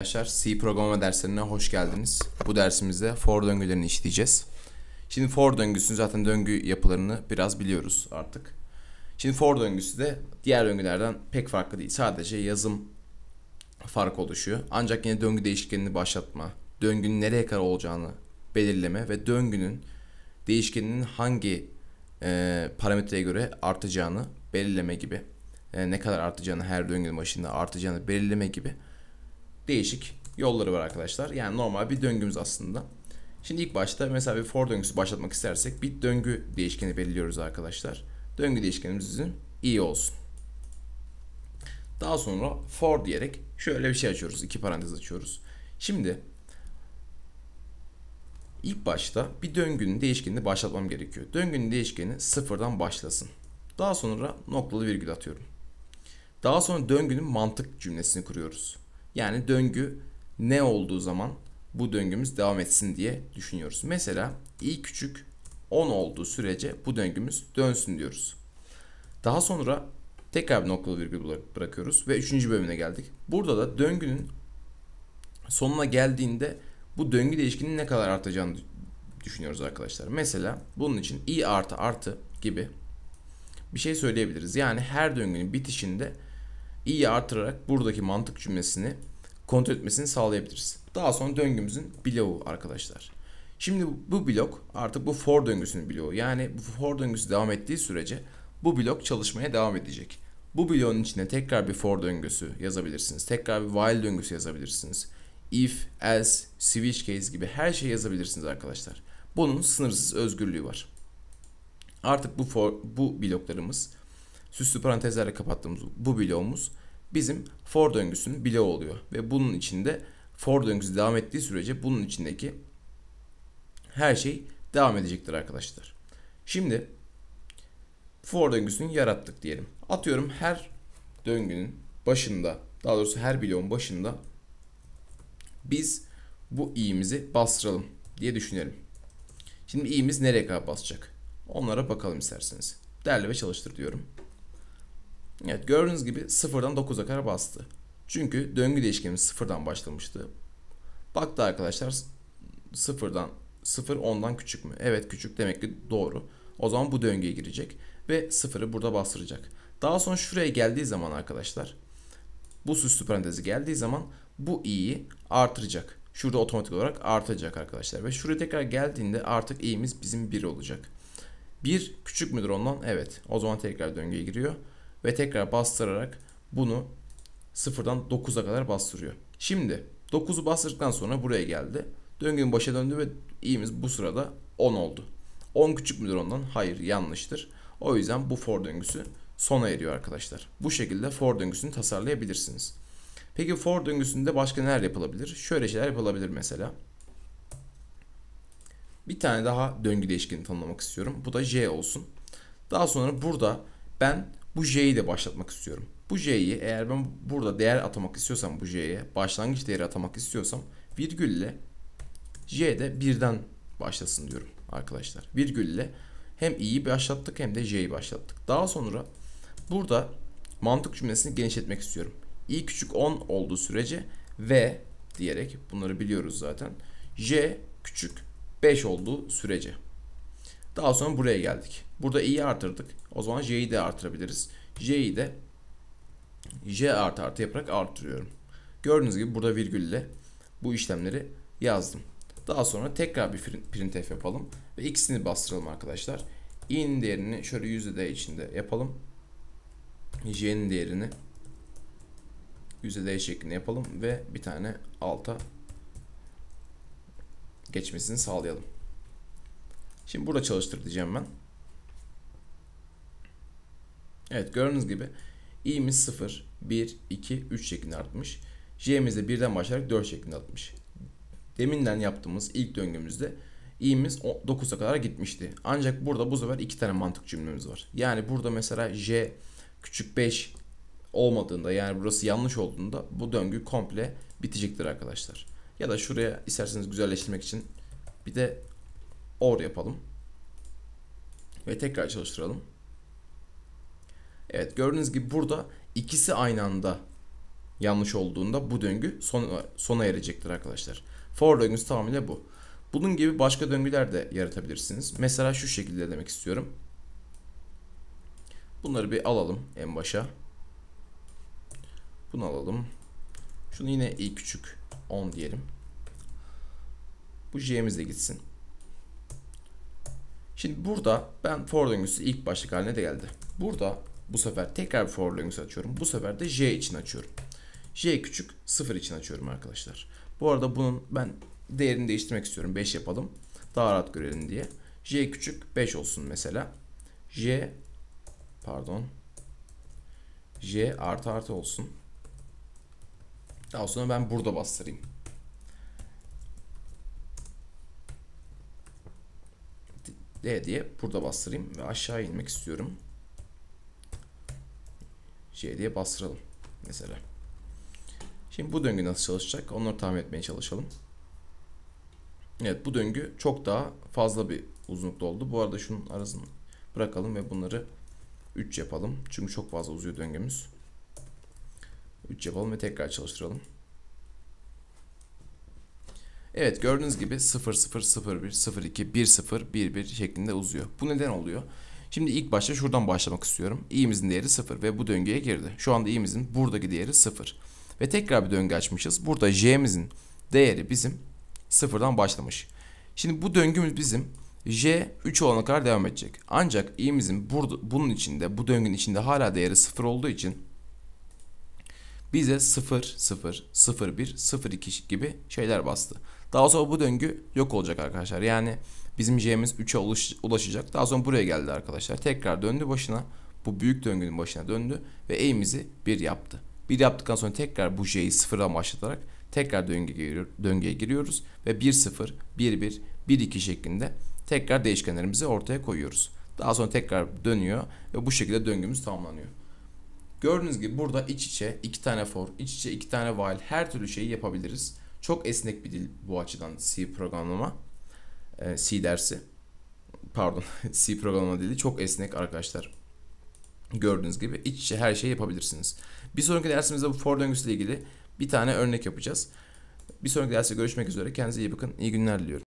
Arkadaşlar C programlama derslerine hoş geldiniz. Bu dersimizde for döngülerini işleyeceğiz. Şimdi for döngüsünü zaten döngü yapılarını biraz biliyoruz artık. Şimdi for döngüsü de diğer döngülerden pek farklı değil. Sadece yazım fark oluşuyor. Ancak yine döngü değişkenini başlatma, döngünün nereye kadar olacağını belirleme ve döngünün değişkeninin hangi e, parametreye göre artacağını belirleme gibi, e, ne kadar artacağını her döngünün başında artacağını belirleme gibi değişik yolları var arkadaşlar. Yani normal bir döngümüz aslında. Şimdi ilk başta mesela bir for döngüsü başlatmak istersek bir döngü değişkeni belirliyoruz arkadaşlar. Döngü değişkenimizin i olsun. Daha sonra for diyerek şöyle bir şey açıyoruz. iki parantez açıyoruz. Şimdi ilk başta bir döngünün değişkenini başlatmam gerekiyor. Döngünün değişkeni sıfırdan başlasın. Daha sonra noktalı virgül atıyorum. Daha sonra döngünün mantık cümlesini kuruyoruz. Yani döngü ne olduğu zaman bu döngümüz devam etsin diye düşünüyoruz. Mesela i küçük 10 olduğu sürece bu döngümüz dönsün diyoruz. Daha sonra tekrar bir noktalı virgül bırakıyoruz ve 3. bölümüne geldik. Burada da döngünün sonuna geldiğinde bu döngü değişkeninin ne kadar artacağını düşünüyoruz arkadaşlar. Mesela bunun için i artı artı gibi bir şey söyleyebiliriz. Yani her döngünün bitişinde i'yi artırarak buradaki mantık cümlesini kontrol etmesini sağlayabiliriz. Daha sonra döngümüzün bloğu arkadaşlar. Şimdi bu blok artık bu for döngüsünün bloğu. Yani bu for döngüsü devam ettiği sürece bu blok çalışmaya devam edecek. Bu bloğun içine tekrar bir for döngüsü yazabilirsiniz. Tekrar bir while döngüsü yazabilirsiniz. If, else, switch case gibi her şey yazabilirsiniz arkadaşlar. Bunun sınırsız özgürlüğü var. Artık bu for, bu bloklarımız süslü parantezlerle kapattığımız bu bloğumuz bizim for döngüsünün bloğu oluyor. Ve bunun içinde for döngüsü devam ettiği sürece bunun içindeki her şey devam edecektir arkadaşlar. Şimdi for döngüsünü yarattık diyelim. Atıyorum her döngünün başında daha doğrusu her bloğun başında biz bu i'mizi bastıralım diye düşünelim. Şimdi i'miz nereye kadar basacak? Onlara bakalım isterseniz. Derle ve çalıştır diyorum. Evet gördüğünüz gibi sıfırdan 9'a kadar bastı. Çünkü döngü değişkenimiz sıfırdan başlamıştı. Baktı arkadaşlar sıfırdan 0 10'dan küçük mü? Evet küçük demek ki doğru. O zaman bu döngüye girecek ve sıfırı burada bastıracak. Daha sonra şuraya geldiği zaman arkadaşlar bu süslü parantezi geldiği zaman bu i'yi artıracak. Şurada otomatik olarak artacak arkadaşlar. Ve şuraya tekrar geldiğinde artık i'miz bizim 1 olacak. 1 küçük müdür ondan? Evet. O zaman tekrar döngüye giriyor ve tekrar bastırarak bunu sıfırdan 9'a kadar bastırıyor. Şimdi 9'u bastırdıktan sonra buraya geldi. Döngünün başa döndü ve i'miz bu sırada 10 oldu. 10 küçük müdür ondan? Hayır yanlıştır. O yüzden bu for döngüsü sona eriyor arkadaşlar. Bu şekilde for döngüsünü tasarlayabilirsiniz. Peki for döngüsünde başka neler yapılabilir? Şöyle şeyler yapılabilir mesela. Bir tane daha döngü değişkeni tanımlamak istiyorum. Bu da j olsun. Daha sonra burada ben bu j'yi de başlatmak istiyorum. Bu j'yi eğer ben burada değer atamak istiyorsam bu j'ye başlangıç değeri atamak istiyorsam virgülle j de birden başlasın diyorum arkadaşlar. Virgülle hem i'yi başlattık hem de j'yi başlattık. Daha sonra burada mantık cümlesini genişletmek istiyorum. i küçük 10 olduğu sürece v diyerek bunları biliyoruz zaten. j küçük 5 olduğu sürece. Daha sonra buraya geldik. Burada i'yi artırdık. O zaman j'yi de artırabiliriz. j'yi de j artı artı yaparak artırıyorum. Gördüğünüz gibi burada virgülle bu işlemleri yazdım. Daha sonra tekrar bir printf yapalım ve ikisini bastıralım arkadaşlar. i'nin değerini şöyle %d içinde yapalım. j'nin değerini %d şeklinde yapalım ve bir tane alta geçmesini sağlayalım. Şimdi burada çalıştır diyeceğim ben. Evet gördüğünüz gibi i'miz 0, 1, 2, 3 şeklinde artmış. j'miz de 1'den başlayarak 4 şeklinde artmış. Deminden yaptığımız ilk döngümüzde i'miz 9'a kadar gitmişti. Ancak burada bu sefer iki tane mantık cümlemiz var. Yani burada mesela j küçük 5 olmadığında yani burası yanlış olduğunda bu döngü komple bitecektir arkadaşlar. Ya da şuraya isterseniz güzelleştirmek için bir de or yapalım. Ve tekrar çalıştıralım. Evet gördüğünüz gibi burada ikisi aynı anda yanlış olduğunda bu döngü sona, sona erecektir arkadaşlar. For döngüsü tamamıyla bu. Bunun gibi başka döngüler de yaratabilirsiniz. Mesela şu şekilde demek istiyorum. Bunları bir alalım en başa. Bunu alalım. Şunu yine i küçük 10 diyelim. Bu j'miz gitsin. Şimdi burada ben for döngüsü ilk başlık haline de geldi. Burada bu sefer tekrar bir for döngüsü açıyorum. Bu sefer de j için açıyorum. j küçük 0 için açıyorum arkadaşlar. Bu arada bunun ben değerini değiştirmek istiyorum. 5 yapalım. Daha rahat görelim diye. j küçük 5 olsun mesela. j pardon j artı artı olsun. Daha sonra ben burada bastırayım. D diye burada bastırayım ve aşağı inmek istiyorum. J diye bastıralım mesela. Şimdi bu döngü nasıl çalışacak? Onları tahmin etmeye çalışalım. Evet bu döngü çok daha fazla bir uzunlukta oldu. Bu arada şunun arasını bırakalım ve bunları 3 yapalım. Çünkü çok fazla uzuyor döngümüz. 3 yapalım ve tekrar çalıştıralım. Evet gördüğünüz gibi 0 0 0 1 0 2 1 0 1 1 şeklinde uzuyor. Bu neden oluyor? Şimdi ilk başta şuradan başlamak istiyorum. i'mizin değeri 0 ve bu döngüye girdi. Şu anda i'mizin buradaki değeri 0. Ve tekrar bir döngü açmışız. Burada j'mizin değeri bizim 0'dan başlamış. Şimdi bu döngümüz bizim j 3 olana kadar devam edecek. Ancak i'mizin burada bunun içinde bu döngünün içinde hala değeri 0 olduğu için bize 0 0 0 1 0 2 gibi şeyler bastı. Daha sonra bu döngü yok olacak arkadaşlar. Yani bizim j'miz 3'e ulaşacak. Daha sonra buraya geldi arkadaşlar. Tekrar döndü başına. Bu büyük döngünün başına döndü ve e'mizi 1 yaptı. 1 yaptıktan sonra tekrar bu j'yi sıfırdan başlatarak tekrar döngüye, döngüye giriyoruz ve 1 0 1 1 1 2 şeklinde tekrar değişkenlerimizi ortaya koyuyoruz. Daha sonra tekrar dönüyor ve bu şekilde döngümüz tamamlanıyor. Gördüğünüz gibi burada iç içe iki tane for, iç içe iki tane while her türlü şeyi yapabiliriz. Çok esnek bir dil bu açıdan C programlama. Ee, C dersi. Pardon C programlama dili çok esnek arkadaşlar. Gördüğünüz gibi iç içe her şeyi yapabilirsiniz. Bir sonraki dersimizde bu for döngüsüyle ilgili bir tane örnek yapacağız. Bir sonraki derste görüşmek üzere. Kendinize iyi bakın. İyi günler diliyorum.